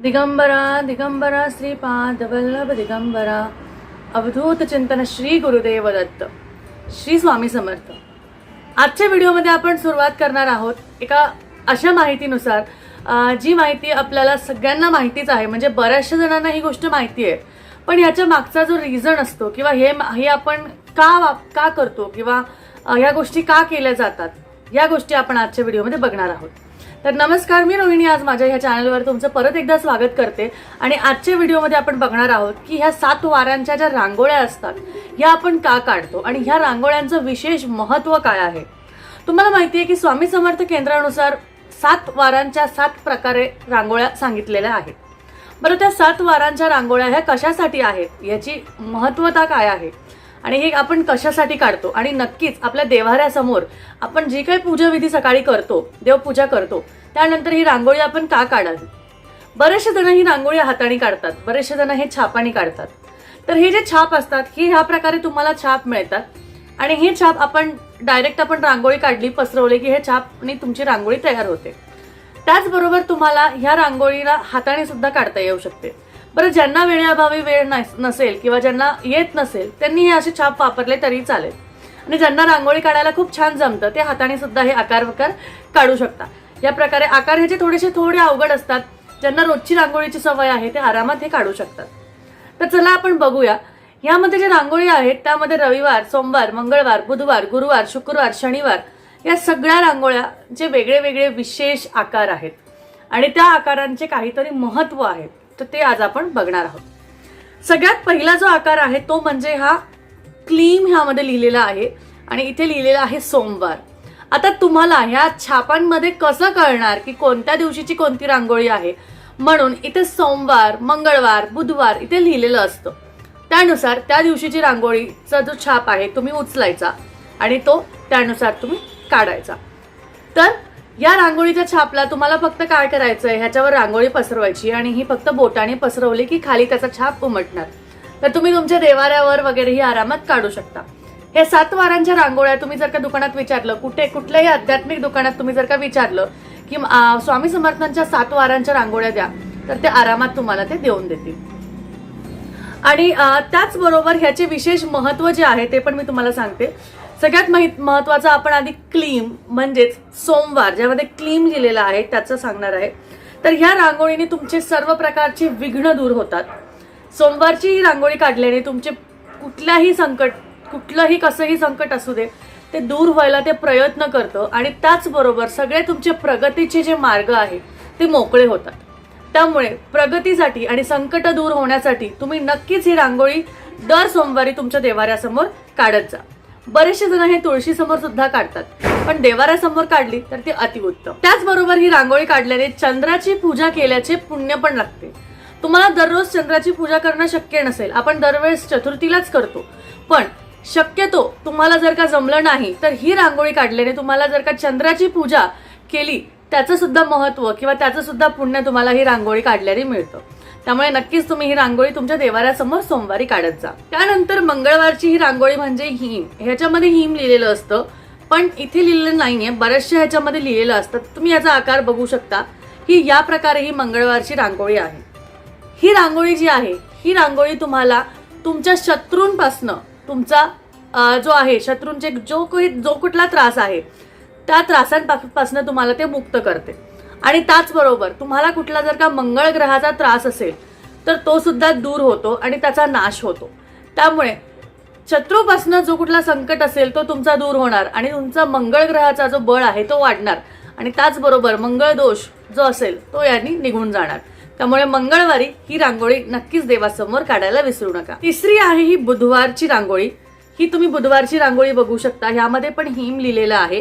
दिगंबरा दिगंबरा श्रीपाद वल्लभ दिगंबरा अवधूत चिंतन श्री गुरुदेव दत्त श्री स्वामी समर्थ. आजच्या व्हिडिओमध्ये आपण सुरुवात करणार आहोत एका अशा माहितीनुसार जी माहिती आपल्याला सगळ्यांना माहितीच आहे म्हणजे बऱ्याचशा जणांना ही गोष्ट माहिती आहे. पण याच्या मागचा जो रिझन असतो किंवा हे हे आपण का वाप का करतो किंवा ह्या या गोष्टी का केल्या जातात या गोष्टी आपण आजच्या व्हिडिओमध्ये बघणार आहोत. तर नमस्कार मी रोहिणी आज माझ्या ह्या चॅनलवर तुमचं परत एकदा स्वागत करते. आणि आजच्या व्हिडिओमध्ये आपण बघणार आहोत की ह्या सात वारांच्या ज्या रांगोळ्या असतात ह्या आपण का काढतो आणि ह्या रांगोळ्यांचं विशेष महत्त्व काय आहे? तुम्हाला माहिती आहे की स्वामी समर्थ केंद्रानुसार सात वारांच्या सात प्रकारे रांगोळ्या सांगितलेल्या आहेत. बरं त्या सात वारांच्या रांगोळ्या ह्या कशासाठी आहेत? याची महत्त्वता काय आहे? आणि हे आपण कशासाठी काढतो? आणि नक्कीच आपल्या देवाऱ्यासमोर आपण जी काही पूजाविधी सकाळी करतो देवपूजा करतो त्यानंतर ही रांगोळी आपण का काढावी? बरेचसे जण ही रांगोळी हाताने काढतात बरेचसे जण हे छापाने काढतात. तर हे जे छाप असतात ही ह्या प्रकारे तुम्हाला छाप मिळतात. आणि हे छाप आपण डायरेक्ट आपण रांगोळी काढली पसरवली की हे छापने तुमची रांगोळी तयार होते. त्याचबरोबर तुम्हाला ह्या रांगोळीला हाताने सुद्धा काढता येऊ शकते. बरं ज्यांना वेळेअभावी वेळ नस- नसेल किंवा ज्यांना येत नसेल त्यांनी हे असे छाप वापरले तरी चालेल. आणि ज्यांना रांगोळी काढायला खूप छान जमतं ते हाताने सुद्धा हे आकार वकार काढू शकता. या प्रकारे आकार ह्याचे थोडेसे थोडे अवघड असतात. ज्यांना रोजची रांगोळीची सवय आहे ते आरामात हे काढू शकतात. तर चला आपण बघूया. यामध्ये जे रांगोळी आहेत त्यामध्ये रविवार सोमवार मंगळवार बुधवार गुरुवार शुक्रवार शनिवार या सगळ्या रांगोळ्या जे वेगळे वेगळे विशेष आकार आहेत. आणि त्या आकारांचे काहीतरी महत्त्व आहे. तर ते आज आपण बघणार आहोत. सगळ्यात पहिला जो आकार आहे तो म्हणजे हा क्लीम ह्यामध्ये लिहिलेला आहे आणि इथे लिहिलेला आहे सोमवार. आता तुम्हाला ह्या छापांमध्ये कसं कळणार की कोणत्या दिवशीची कोणती रांगोळी आहे? म्हणून इथे सोमवार मंगळवार बुधवार इथे लिहिलेलं असतं. त्यानुसार त्या दिवशीची रांगोळीचा जो छाप आहे तुम्ही उचलायचा आणि तो त्यानुसार तुम्ही काढायचा. तर या रांगोळीच्या छापला तुम्हाला फक्त काय करायचंय? ह्याच्यावर रांगोळी पसरवायची आणि ही फक्त बोटाने पसरवली की खाली त्याचा छाप उमटणार. तर तुम्ही तुमच्या देवाऱ्यावर वगैरे ही आरामात काढू शकता. हे सात वारांच्या रांगोळ्या तुम्ही जर का दुकानात विचारलं कुठे कुठल्याही आध्यात्मिक दुकानात तुम्ही जर का विचारलं की स्वामी समर्थांच्या सात वारांच्या रांगोळ्या द्या तर ते आरामात तुम्हाला ते देऊन देतील. आणि त्याचबरोबर ह्याचे विशेष महत्त्व जे आहे ते पण मी तुम्हाला सांगते. सगळ्यात माहीत महत्वाचं आपण आधी क्लीम म्हणजेच सोमवार ज्यामध्ये क्लीम लिहिलेलं आहे त्याचं सांगणार आहे. तर ह्या रांगोळीने तुमचे सर्व प्रकारचे विघ्न दूर होतात. सोमवारची ही रांगोळी काढल्याने तुमचे कुठल्याही संकट कुठलंही कसंही संकट असू दे ते दूर व्हायला ते प्रयत्न करतं आणि त्याचबरोबर सगळे तुमचे प्रगतीचे जे मार्ग आहेत ते मोकळे होतात. त्यामुळे प्रगतीसाठी आणि संकट दूर होण्यासाठी तुम्ही नक्कीच ही रांगोळी दर सोमवारी तुमच्या देवाऱ्यासमोर काढत जा. बरेचसे जण हे तुळशी समोर सुद्धा काढतात. पण देवाऱ्यासमोर काढली तर ती अतिउत्तम. त्याचबरोबर ही रांगोळी काढल्याने चंद्राची पूजा केल्याचे पुण्य पण लागते. तुम्हाला दररोज चंद्राची पूजा करणं शक्य नसेल. आपण दरवेळेस चतुर्थीलाच करतो. पण शक्यतो तुम्हाला जर का जमलं नाही तर ही रांगोळी काढल्याने तुम्हाला जर का चंद्राची पूजा केली त्याचं सुद्धा महत्त्व किंवा त्याचं सुद्धा पुण्य तुम्हाला ही रांगोळी काढल्याने मिळतं. त्यामुळे नक्कीच तुम्ही ही रांगोळी तुमच्या देवाऱ्यासमोर सोमवारी काढत जा. त्यानंतर मंगळवारची ही रांगोळी म्हणजे हिम. ह्याच्यामध्ये हिम लिहिलेलं असतं पण इथे लिहिलेलं नाहीये. बऱ्याचशा ह्याच्यामध्ये लिहिलेलं असतं. तुम्ही याचा आकार बघू शकता ही या प्रकारे ही मंगळवारची रांगोळी आहे. ही रांगोळी जी आहे ही रांगोळी तुम्हाला तुमच्या शत्रूंपासनं तुमचा जो आहे शत्रूंचे जो काही जो कुठला त्रास आहे त्या त्रासांपासून तुम्हाला ते मुक्त करते. आणि त्याचबरोबर तुम्हाला कुठला जर का मंगळ ग्रहाचा त्रास असेल तर तो सुद्धा दूर होतो आणि त्याचा नाश होतो. त्यामुळे शत्रूपासून जो कुठला संकट असेल तो तुमचा दूर होणार आणि तुमचा मंगळ ग्रहाचा जो बळ आहे तो वाढणार. आणि त्याचबरोबर मंगळ दोष जो असेल तो यांनी निघून जाणार. त्यामुळे मंगळवारी ही रांगोळी नक्कीच देवासमोर काढायला विसरू नका. तिसरी आहे ही बुधवारची रांगोळी. ही तुम्ही बुधवारची रांगोळी बघू शकता. ह्यामध्ये पण हिम लिहिलेलं आहे.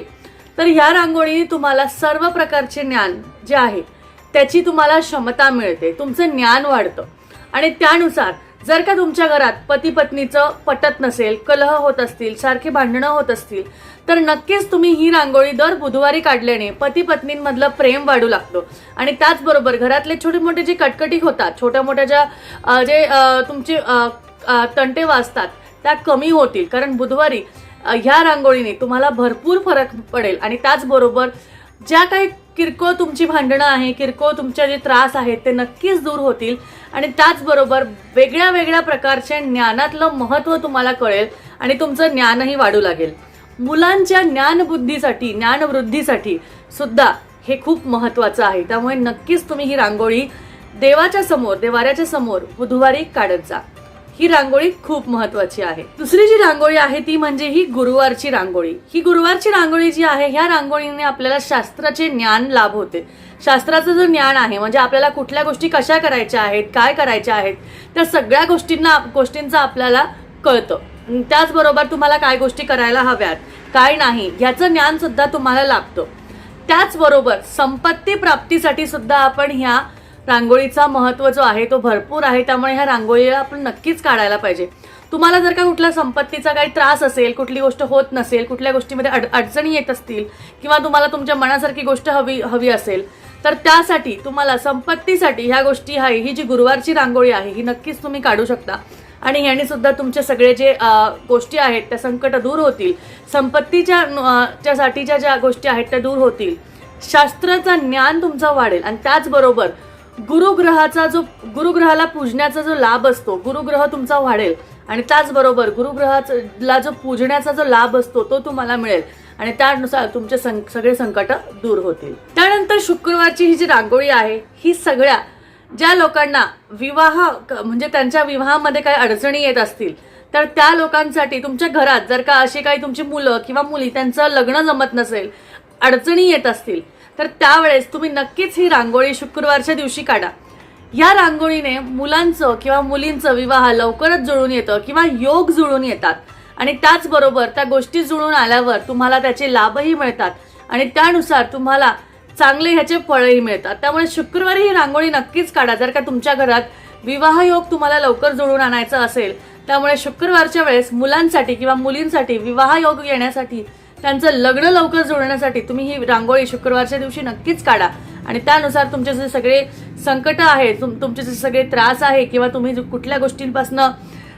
तर ह्या रांगोळीने तुम्हाला सर्व प्रकारचे ज्ञान जे आहे त्याची तुम्हाला क्षमता मिळते. तुमचं ज्ञान वाढतं. आणि त्यानुसार जर का तुमच्या घरात पती पत्नीचं पटत नसेल कलह होत असतील सारखी भांडणं होत असतील तर नक्कीच तुम्ही ही रांगोळी दर बुधवारी काढल्याने पती पत्नींमधलं प्रेम वाढू लागतो. आणि त्याचबरोबर घरातले छोटे मोठे जे कटकटी होतात छोट्या मोठ्या ज्या जे तुमचे तंटे वाजतात त्या कमी होतील. कारण बुधवारी ह्या रांगोळीने तुम्हाला भरपूर फरक पडेल. आणि त्याचबरोबर ज्या काही किरकोळ तुमची भांडणं आहे किरकोळ तुमचे जे त्रास आहेत ते नक्कीच दूर होतील. आणि त्याचबरोबर वेगळ्या वेगळ्या प्रकारच्या ज्ञानातलं महत्त्व तुम्हाला कळेल आणि तुमचं ज्ञानही वाढू लागेल. मुलांच्या ज्ञानबुद्धीसाठी ज्ञानवृद्धीसाठी सुद्धा हे खूप महत्त्वाचं आहे. त्यामुळे नक्कीच तुम्ही ही रांगोळी देवाच्या समोर देवाऱ्याच्या समोर बुधवारी काढत जा. ही रांगोळी खूप महत्वाची आहे. दुसरी जी रांगोळी आहे ती म्हणजे ही गुरुवारची रांगोळी. ही गुरुवारची रांगोळी जी आहे ह्या रांगोळीने आपल्याला शास्त्राचे ज्ञान लाभ होते. शास्त्राचं जो ज्ञान आहे म्हणजे आपल्याला कुठल्या गोष्टी कशा करायच्या आहेत काय करायच्या आहेत त्या सगळ्या गोष्टींना गोष्टींचं आपल्याला कळतं. त्याचबरोबर तुम्हाला काय गोष्टी करायला हव्यात काय नाही ह्याचं ज्ञान सुद्धा तुम्हाला लाभतं. त्याचबरोबर संपत्ती प्राप्तीसाठी सुद्धा आपण ह्या रांगोळीचा महत्त्व जो आहे तो भरपूर आहे त्यामुळे ह्या रांगोळीला आपण नक्कीच काढायला पाहिजे. तुम्हाला जर का कुठल्या संपत्तीचा काही त्रास असेल कुठली गोष्ट होत नसेल कुठल्या गोष्टीमध्ये अड अडचणी येत असतील किंवा तुम्हाला तुमच्या मनासारखी गोष्ट हवी हवी असेल तर त्यासाठी तुम्हाला संपत्तीसाठी ह्या गोष्टी आहे ही जी गुरुवारची रांगोळी आहे ही नक्कीच तुम्ही काढू शकता. आणि ह्यानेसुद्धा तुमचे सगळे जे गोष्टी आहेत त्या संकट दूर होतील. संपत्तीच्या च्यासाठीच्या ज्या गोष्टी आहेत त्या दूर होतील. शास्त्राचा ज्ञान तुमचं वाढेल. आणि त्याचबरोबर गुरुग्रहाचा जो गुरुग्रहाला पूजण्याचा जो लाभ असतो गुरुग्रह तुमचा वाढेल. आणि त्याचबरोबर गुरुग्रहाला जो पूजण्याचा जो लाभ असतो तो तुम्हाला मिळेल. आणि त्यानुसार तुमचे सं सगळे संकट दूर होतील. त्यानंतर शुक्रवारची ही जी रांगोळी आहे ही सगळ्या ज्या लोकांना विवाह म्हणजे त्यांच्या विवाहामध्ये काही अडचणी येत असतील तर त्या लोकांसाठी तुमच्या घरात जर का अशी काही तुमची मुलं किंवा मुली त्यांचं लग्न जमत नसेल अडचणी येत असतील तर त्यावेळेस तुम्ही नक्कीच ही रांगोळी शुक्रवारच्या दिवशी काढा. या रांगोळीने मुलांचं किंवा मुलींचं विवाह लवकरच जुळून येतं किंवा योग जुळून येतात. आणि त्याचबरोबर त्या गोष्टी जुळून आल्यावर तुम्हाला त्याचे लाभही मिळतात. आणि त्यानुसार तुम्हाला चांगले ह्याचे फळही मिळतात. त्यामुळे शुक्रवारी ही रांगोळी नक्कीच काढा. जर का तुमच्या घरात विवाह योग तुम्हाला लवकर जुळून आणायचा असेल त्यामुळे शुक्रवारच्या वेळेस मुलांसाठी किंवा मुलींसाठी विवाह योग येण्यासाठी त्यांचं लग्न लवकर जुळण्यासाठी तुम्ही ही रांगोळी शुक्रवारच्या दिवशी नक्कीच काढा. आणि त्यानुसार तुमचे जे सगळे संकट आहेत तुम- तुमचे जे सगळे त्रास आहे किंवा तुम्ही कुठल्या गोष्टींपासनं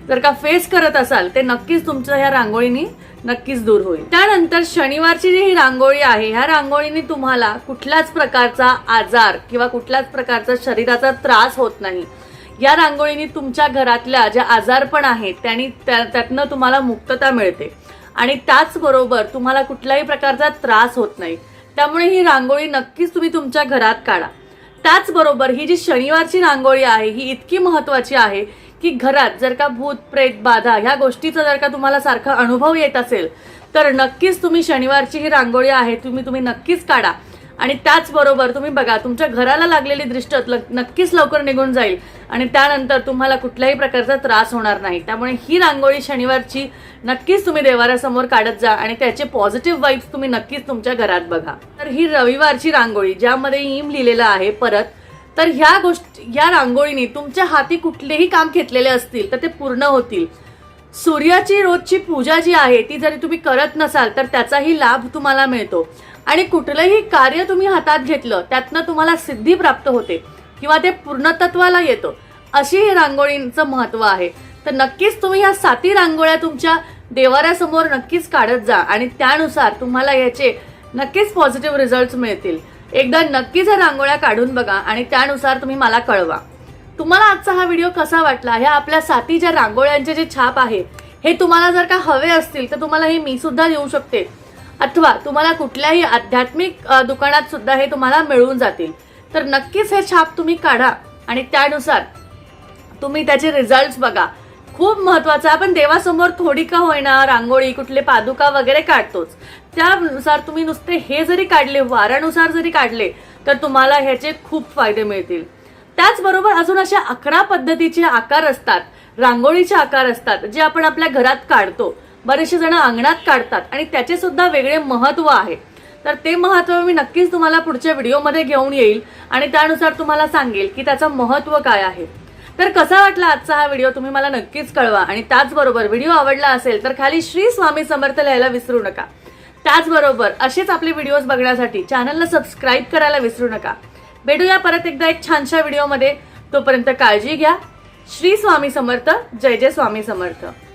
जर का फेस करत असाल ते नक्कीच तुमचं ह्या रांगोळीनी नक्कीच दूर होईल. त्यानंतर शनिवारची जी ही रांगोळी आहे ह्या रांगोळीने तुम्हाला कुठल्याच प्रकारचा आजार किंवा कुठल्याच प्रकारचा शरीराचा त्रास होत नाही. या रांगोळीने तुमच्या घरातल्या ज्या आजारपण आहेत त्यांनी त्या- त्यातनं तुम्हाला मुक्तता मिळते. आणि त्याचबरोबर तुम्हाला कुठल्याही प्रकारचा त्रास होत नाही. त्यामुळे ही रांगोळी नक्कीच तुम्ही तुमच्या घरात काढा. त्याचबरोबर ही जी शनिवारची रांगोळी आहे ही इतकी महत्वाची आहे की घरात जर का भूत प्रेत बाधा ह्या गोष्टीचा जर का तुम्हाला सारखा अनुभव येत असेल तर नक्कीच तुम्ही शनिवारची ही रांगोळी आहे तुम्ही तुम्ही नक्कीच काढा. आणि त्याचबरोबर तुम्ही बघा तुमच्या घराला लागलेली दृष्ट नक्कीच लवकर निघून जाईल. आणि त्यानंतर तुम्हाला कुठल्याही प्रकारचा त्रास होणार नाही. त्यामुळे ही रांगोळी शनिवारची नक्कीच तुम्ही देवाऱ्यासमोर काढत जा आणि त्याचे पॉझिटिव्ह वाईब्स तुम्ही नक्कीच तुमच्या घरात बघा. तर ही रविवारची रांगोळी ज्यामध्ये इम लिहिलेलं आहे परत तर ह्या गोष्टी ह्या रांगोळीने तुमच्या हाती कुठलेही काम घेतलेले असतील तर ते पूर्ण होतील. सूर्याची रोजची पूजा जी आहे ती जरी तुम्ही करत नसाल तर त्याचाही लाभ तुम्हाला मिळतो. आणि कुठलंही कार्य तुम्ही हातात घेतलं त्यातनं तुम्हाला सिद्धी प्राप्त होते किंवा ते पूर्णतत्वाला येतं अशी ही रांगोळींचं महत्त्व आहे. तर नक्कीच तुम्ही ह्या साती रांगोळ्या तुमच्या देवाऱ्यासमोर नक्कीच काढत जा आणि त्यानुसार तुम्हाला याचे नक्कीच पॉझिटिव्ह रिझल्ट मिळतील. एकदा नक्कीच ह्या रांगोळ्या काढून बघा आणि त्यानुसार तुम्ही मला कळवा. तुम्हाला आजचा हा व्हिडिओ कसा वाटला? ह्या आपल्या साती ज्या रांगोळ्यांचे जे छाप आहे हे तुम्हाला जर का हवे असतील तर तुम्हाला हे मी सुद्धा देऊ शकते. अथवा तुम्हाला कुठल्याही आध्यात्मिक दुकानात सुद्धा हे तुम्हाला मिळून जातील. तर नक्कीच हे छाप तुम्ही काढा आणि त्यानुसार तुम्ही त्याचे रिझल्ट बघा. खूप महत्वाचं आहे. आपण देवासमोर थोडी का होईना रांगोळी कुठले पादुका वगैरे काढतोच. त्यानुसार तुम्ही नुसते हे जरी काढले वारानुसार जरी काढले तर तुम्हाला ह्याचे खूप फायदे मिळतील. त्याचबरोबर अजून अशा अकरा पद्धतीचे आकार असतात. रांगोळीचे आकार असतात जे आपण आपल्या घरात काढतो. बरेचसे जण अंगणात काढतात आणि त्याचे सुद्धा वेगळे महत्त्व आहे. तर ते महत्त्व मी नक्कीच तुम्हाला पुढच्या व्हिडिओमध्ये घेऊन येईल आणि त्यानुसार तुम्हाला सांगेल की त्याचं महत्त्व काय आहे. तर कसा वाटला आजचा हा व्हिडिओ तुम्ही मला नक्कीच कळवा आणि त्याचबरोबर व्हिडिओ आवडला असेल तर खाली श्री स्वामी समर्थ लिहायला विसरू नका. त्याचबरोबर असेच आपले व्हिडिओज बघण्यासाठी चॅनलला सबस्क्राईब करायला विसरू नका. भेटूया परत एकदा एक छानशा व्हिडिओमध्ये. तोपर्यंत काळजी घ्या. श्री स्वामी समर्थ. जय जय स्वामी समर्थ.